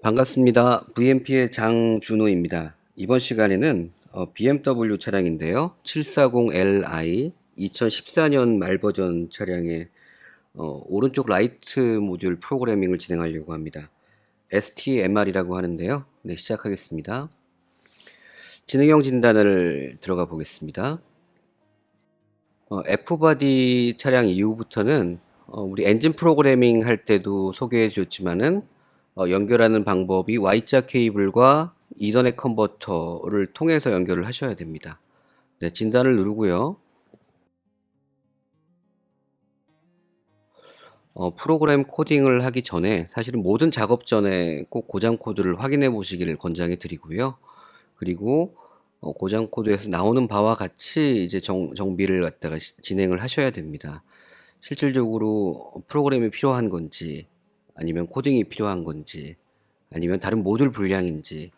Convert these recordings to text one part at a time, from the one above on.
반갑습니다. VMP의 장준호입니다. 이번 시간에는 어, BMW 차량인데요. 740Li 2014년 말 버전 차량의 어, 오른쪽 라이트 모듈 프로그래밍을 진행하려고 합니다. STMR이라고 하는데요. 네, 시작하겠습니다. 진행형 진단을 들어가 보겠습니다. 어, F바디 차량 이후부터는 어, 우리 엔진 프로그래밍 할 때도 소개해 줬지만은 어, 연결하는 방법이 Y자 케이블과 이더넷 컨버터를 통해서 연결을 하셔야 됩니다. 네, 진단을 누르고요. 어, 프로그램 코딩을 하기 전에 사실은 모든 작업 전에 꼭 고장 코드를 확인해 보시기를 권장해 드리고요. 그리고 어, 고장 코드에서 나오는 바와 같이 이제 정, 정비를 갖다가 시- 진행을 하셔야 됩니다. 실질적으로 프로그램이 필요한 건지 아니면 코딩이 필요한 건지 아니면 다른 모듈 불량인지를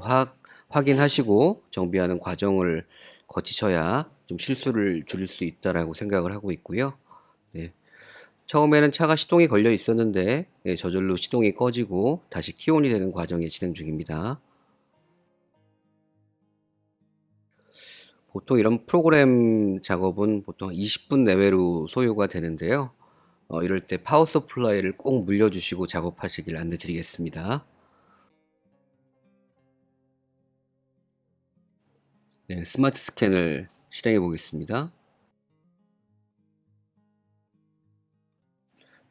확, 확인하시고 정비하는 과정을 거치셔야 좀 실수를 줄일 수 있다라고 생각을 하고 있고요. 네. 처음에는 차가 시동이 걸려 있었는데 예, 저절로 시동이 꺼지고 다시 키온이 되는 과정이 진행 중입니다. 보통 이런 프로그램 작업은 보통 20분 내외로 소요가 되는데요. 어, 이럴 때 파워 서플라이를 꼭 물려주시고 작업하시길 안내드리겠습니다. 네, 스마트 스캔을 실행해 보겠습니다.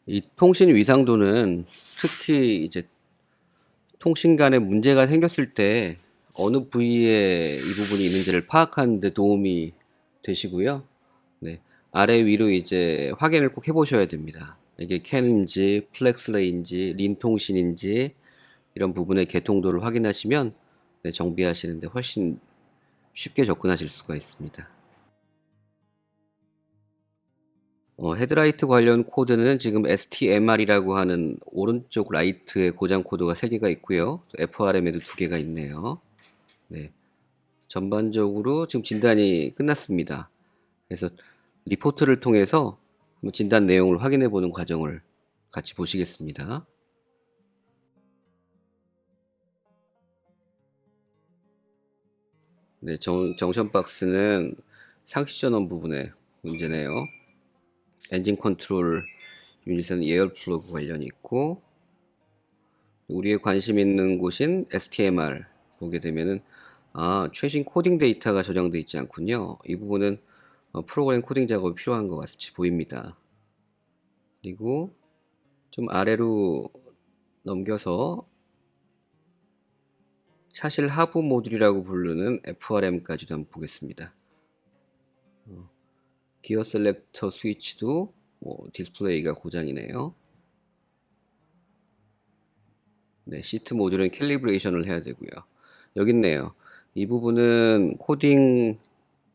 이 통신 위상도는 특히 이제 통신 간에 문제가 생겼을 때 어느 부위에 이 부분이 있는지를 파악하는 데 도움이 되시고요. 네. 아래 위로 이제 확인을 꼭 해보셔야 됩니다. 이게 캔인지 플렉스레인지 린통신인지 이런 부분의 개통도를 확인하시면 네, 정비하시는데 훨씬 쉽게 접근하실 수가 있습니다. 어, 헤드라이트 관련 코드는 지금 STMR이라고 하는 오른쪽 라이트에 고장 코드가 3개가 있고요. FRM에도 2개가 있네요. 네. 전반적으로 지금 진단이 끝났습니다. 그래서 리포트를 통해서 한번 진단 내용을 확인해 보는 과정을 같이 보시겠습니다. 네, 정, 정션 박스는 상시 전원 부분에 문제네요. 엔진 컨트롤 유닛은 에어 플러그 관련이 있고 우리의 관심 있는 곳인 STMR 보게 되면은 아 최신 코딩 데이터가 저장되어 있지 않군요. 이 부분은 어, 프로그램 코딩 작업이 필요한 것 같이 보입니다. 그리고 좀 아래로 넘겨서 차실 하부 모듈이라고 부르는 FRM까지도 한번 보겠습니다. 어, 기어 셀렉터 스위치도 뭐 디스플레이가 고장이네요. 네, 시트 모듈은 캘리브레이션을 해야 되고요. 여기 있네요. 이 부분은 코딩과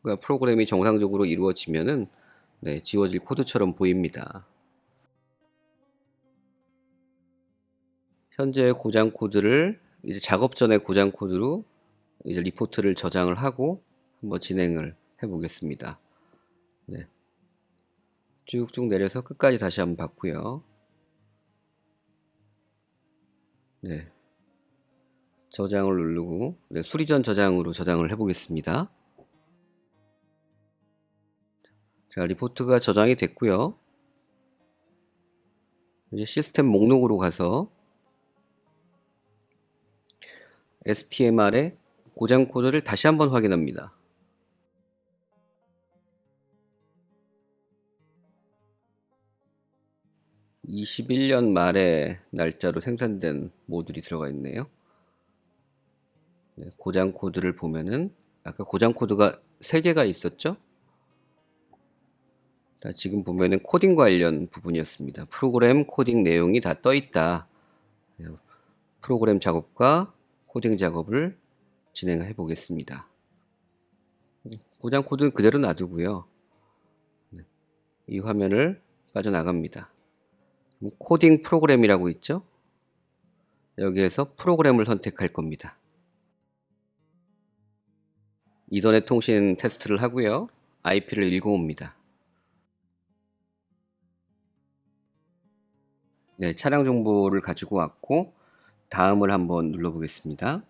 프로그램이 정상적으로 이루어지면은 네, 지워질 코드처럼 보입니다. 현재 고장 코드를 이제 작업 전에 고장 코드로 이제 리포트를 저장을 하고 한번 진행을 해 보겠습니다. 네. 쭉쭉 내려서 끝까지 다시 한번 봤고요. 네. 저장을 누르고 네, 수리전 저장으로 저장을 해 보겠습니다. 자, 리포트가 저장이 됐고요. 이제 시스템 목록으로 가서 STMR의 고장 코드를 다시 한번 확인합니다. 21년 말에 날짜로 생산된 모듈이 들어가 있네요. 네, 고장 코드를 보면은 아까 고장 코드가 3개가 있었죠? 자, 지금 보면은 코딩 관련 부분이었습니다. 프로그램 코딩 내용이 다 떠 있다. 프로그램 작업과 코딩 작업을 진행해 보겠습니다. 고장 코드는 그대로 놔두고요. 네, 이 화면을 빠져나갑니다. 코딩 프로그램이라고 있죠? 여기에서 프로그램을 선택할 겁니다. 이더넷 통신 테스트를 하고요. IP를 읽어옵니다. 네, 차량 정보를 가지고 왔고 다음을 한번 눌러보겠습니다.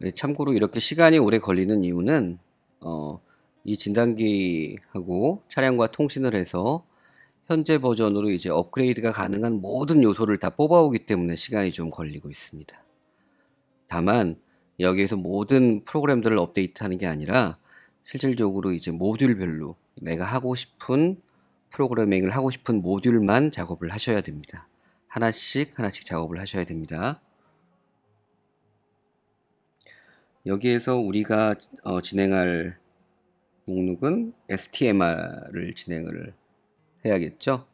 네, 참고로 이렇게 시간이 오래 걸리는 이유는 어, 이 진단기하고 차량과 통신을 해서 현재 버전으로 이제 업그레이드가 가능한 모든 요소를 다 뽑아오기 때문에 시간이 좀 걸리고 있습니다. 다만 여기에서 모든 프로그램들을 업데이트하는 게 아니라 실질적으로 이제 모듈별로 내가 하고 싶은 프로그래밍을 하고 싶은 모듈만 작업을 하셔야 됩니다. 하나씩 하나씩 작업을 하셔야 됩니다. 여기에서 우리가 어, 진행할 목록은 STMR을 진행을 해야겠죠.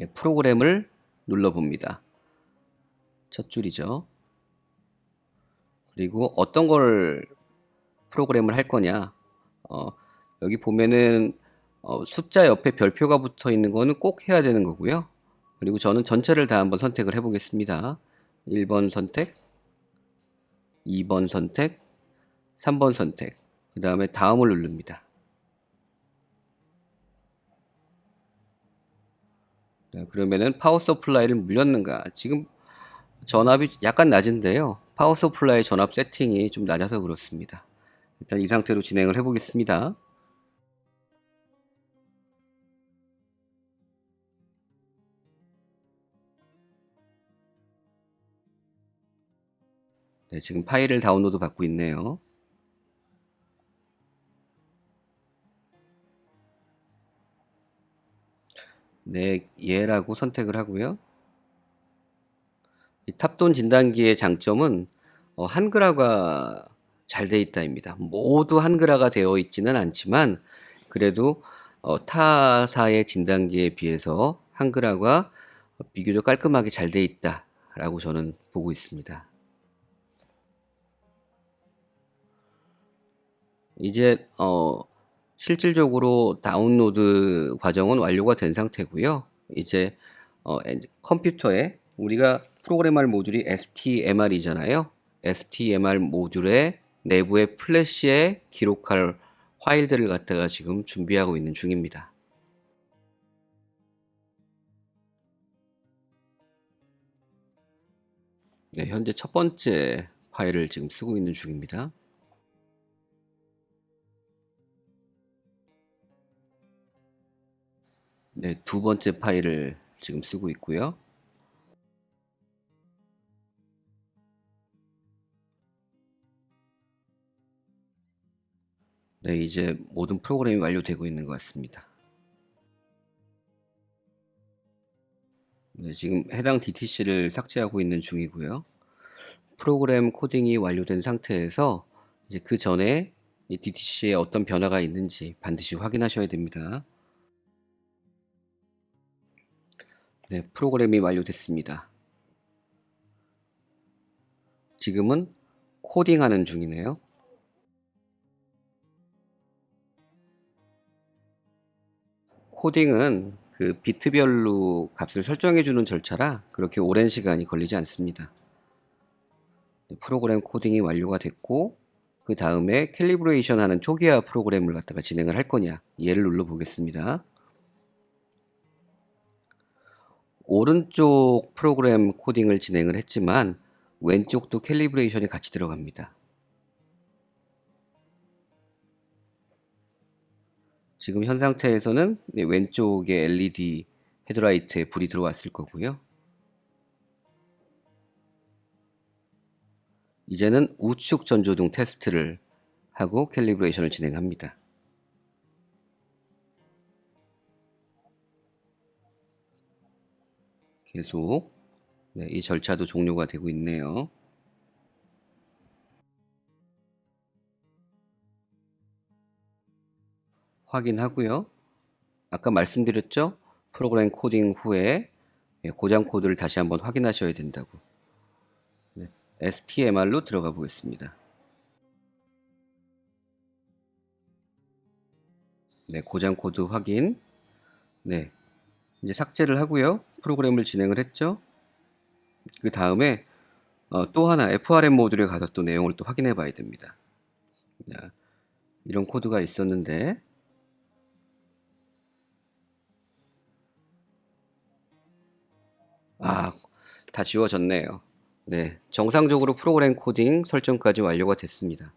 예, 프로그램을 눌러봅니다. 첫 줄이죠. 그리고 어떤 걸 프로그램을 할 거냐. 어, 여기 보면은 어, 숫자 옆에 별표가 붙어 있는 거는 꼭 해야 되는 거고요. 그리고 저는 전체를 다 한번 선택을 해 보겠습니다. 1번 선택, 2번 선택, 3번 선택, 그 다음에 다음을 누릅니다. 네, 그러면은 파워 서플라이를 물렸는가? 지금 전압이 약간 낮은데요. 파워 서플라이 전압 세팅이 좀 낮아서 그렇습니다. 일단 이 상태로 진행을 해보겠습니다. 네, 지금 파일을 다운로드 받고 있네요. 네, 예라고 선택을 하고요. 이 탑돈 진단기의 장점은 어, 한글화가 잘 돼 있다입니다. 모두 한글화가 되어 있지는 않지만 그래도 어, 타사의 진단기에 비해서 한글화가 비교적 깔끔하게 잘 돼 있다라고 저는 보고 있습니다. 이제 어, 실질적으로 다운로드 과정은 완료가 된 상태고요. 이제 어, 컴퓨터에 우리가 프로그램할 모듈이 STMR이잖아요. STMR 모듈의 내부의 플래시에 기록할 파일들을 갖다가 지금 준비하고 있는 중입니다. 네, 현재 첫 번째 파일을 지금 쓰고 있는 중입니다. 네, 두 번째 파일을 지금 쓰고 있고요. 네, 이제 모든 프로그램이 완료되고 있는 것 같습니다. 네, 지금 해당 DTC를 삭제하고 있는 중이고요. 프로그램 코딩이 완료된 상태에서 이제 그 전에 이 DTC에 어떤 변화가 있는지 반드시 확인하셔야 됩니다. 네, 프로그램이 완료됐습니다. 지금은 코딩하는 중이네요. 코딩은 그 비트별로 값을 설정해 주는 절차라 그렇게 오랜 시간이 걸리지 않습니다. 네, 프로그램 코딩이 완료가 됐고 그 다음에 캘리브레이션 하는 초기화 프로그램을 갖다가 진행을 할 거냐 얘를 눌러 보겠습니다. 오른쪽 프로그램 코딩을 진행을 했지만 왼쪽도 캘리브레이션이 같이 들어갑니다. 지금 현 상태에서는 왼쪽에 LED 헤드라이트에 불이 들어왔을 거고요. 이제는 우측 전조등 테스트를 하고 캘리브레이션을 진행합니다. 계속 네, 이 절차도 종료가 되고 있네요. 확인하고요. 아까 말씀드렸죠? 프로그램 코딩 후에 예, 고장 코드를 다시 한번 확인하셔야 된다고. 네, STMR로 들어가 보겠습니다. 네, 고장 코드 확인. 네, 이제 삭제를 하고요. 프로그램을 진행을 했죠. 그 다음에 어, 또 하나 FRM 모듈에 가서 또 내용을 또 확인해 봐야 됩니다. 자, 이런 코드가 있었는데 아, 다 지워졌네요. 네, 정상적으로 프로그램 코딩 설정까지 완료가 됐습니다.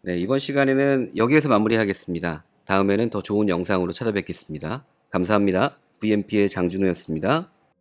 네, 이번 시간에는 여기에서 마무리하겠습니다. 다음에는 더 좋은 영상으로 찾아뵙겠습니다. 감사합니다. VMP의 장준호였습니다.